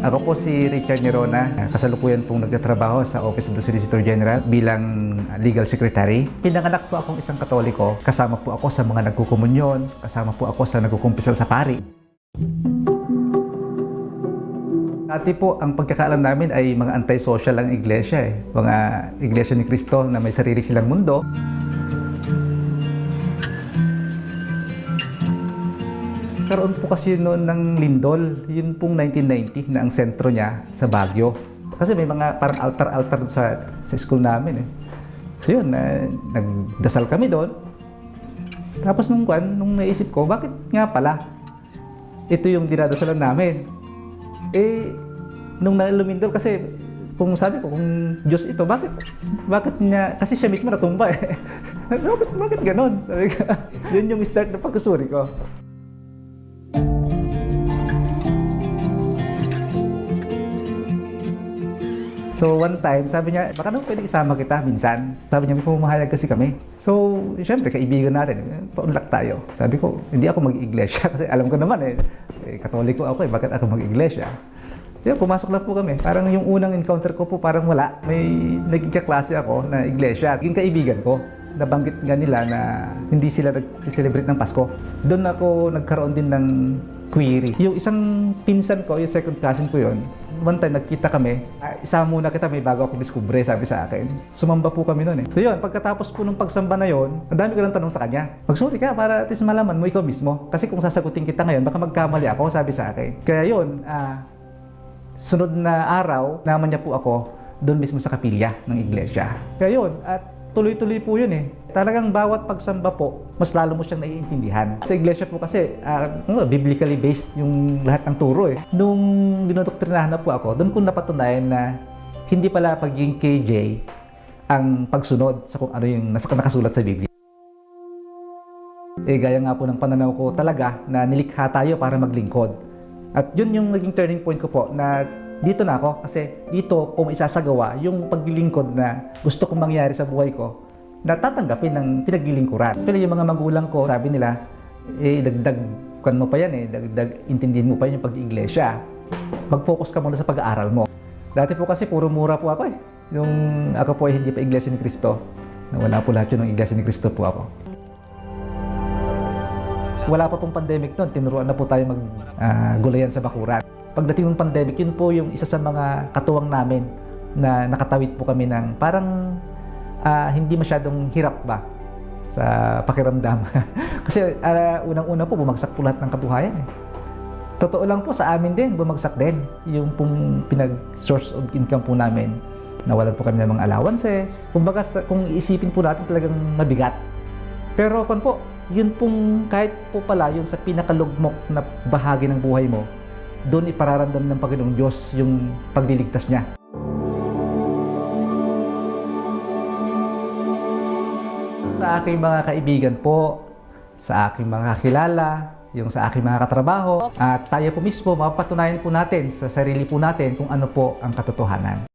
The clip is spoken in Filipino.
Ako po si Richard Nerona. Kasalukuyan pong nagtatrabaho sa Office of the Solicitor General bilang Legal Secretary. Pinanganak po akong isang katoliko. Kasama po ako sa mga nagkukumunyon. Kasama po ako sa nagkukumpisal sa pari. Dati po, ang pagkakaalam namin ay mga anti-social ang iglesia eh. Mga iglesia ni Cristo na may sarili silang mundo. Karoon po kasi noon ng Lindol, yun pong 1990 na ang sentro niya sa Baguio. Kasi may mga parang altar-altar sa, sa school namin eh. So yun, na, nagdasal kami doon. Tapos nung kwan, nung naisip ko, bakit nga pala ito yung dinadasalan namin? Eh, nung nalumindol kasi kung sabi ko, kung Diyos ito, bakit, bakit niya, kasi siya mismo natumba eh. bakit, bakit ganon? Sabi ko, yun yung start ng pagkusuri ko. So one time, sabi niya, baka naman pwede isama kita minsan. Sabi niya, pumahayag kasi kami. So, syempre, kaibigan natin. Paunlak tayo. Sabi ko, hindi ako mag-iglesia kasi alam ko naman eh, eh katoliko ako eh, bakit ako mag-iglesia? Yun, pumasok lang po kami. Parang yung unang encounter ko po parang wala. May naging kaklase ako na iglesia. Naging kaibigan ko. Nabanggit nga nila na hindi sila nag-celebrate ng Pasko. Doon ako nagkaroon din ng query. Yung isang pinsan ko, yung second cousin ko yun, one time nagkita kami, ah, isa muna kita, may bago akong discovery, sabi sa akin. Sumamba po kami noon eh. So yun, pagkatapos po ng pagsamba na yun, ang dami ko lang tanong sa kanya. Magsorry ka para at least malaman mo ikaw mismo. Kasi kung sasagutin kita ngayon, baka magkamali ako, sabi sa akin. Kaya yun, ah, sunod na araw, naman niya po ako doon mismo sa kapilya ng iglesia. Kaya yun, at tuloy-tuloy po yun eh. Talagang bawat pagsamba po, mas lalo mo siyang naiintindihan. Sa iglesia po kasi, ano, biblically based yung lahat ng turo eh. Nung dinodoktrinahan na po ako, doon ko napatunayan na hindi pala pagiging KJ ang pagsunod sa kung ano yung nas- nakasulat sa Biblia. Eh, gaya nga po ng pananaw ko talaga na nilikha tayo para maglingkod. At yun yung naging turning point ko po na dito na ako kasi dito ko maisasagawa yung paglilingkod na gusto kong mangyari sa buhay ko na tatanggapin ng pinaglilingkuran. Pero yung mga magulang ko, sabi nila, eh, dagdag kan mo pa yan eh, dagdag intindihin mo pa yan yung pag-iglesia. Mag-focus ka muna sa pag-aaral mo. Dati po kasi puro mura po ako eh. Yung ako po ay hindi pa iglesia ni Cristo. Nawala po lahat yun ng iglesia ni Cristo po ako. Wala pa pong pandemic noon, tinuruan na po tayo mag ah, gulayan sa bakuran. Pagdating ng pandemic, yun po yung isa sa mga katuwang namin na nakatawid po kami ng parang ah, hindi masyadong hirap ba sa pakiramdam. Kasi ah, unang-una po, bumagsak po lahat ng kabuhayan. Eh. Totoo lang po sa amin din, bumagsak din yung pong pinag-source of income po namin. Nawalan po kami ng mga allowances. Kumbaga, kung isipin po natin talagang mabigat. Pero kon po, yun pong kahit po pala yung sa pinakalugmok na bahagi ng buhay mo, doon ipararamdam ng Panginoong Diyos yung pagliligtas niya. Sa aking mga kaibigan po, sa aking mga kakilala, yung sa aking mga katrabaho, at tayo po mismo, mapatunayan po natin sa sarili po natin kung ano po ang katotohanan.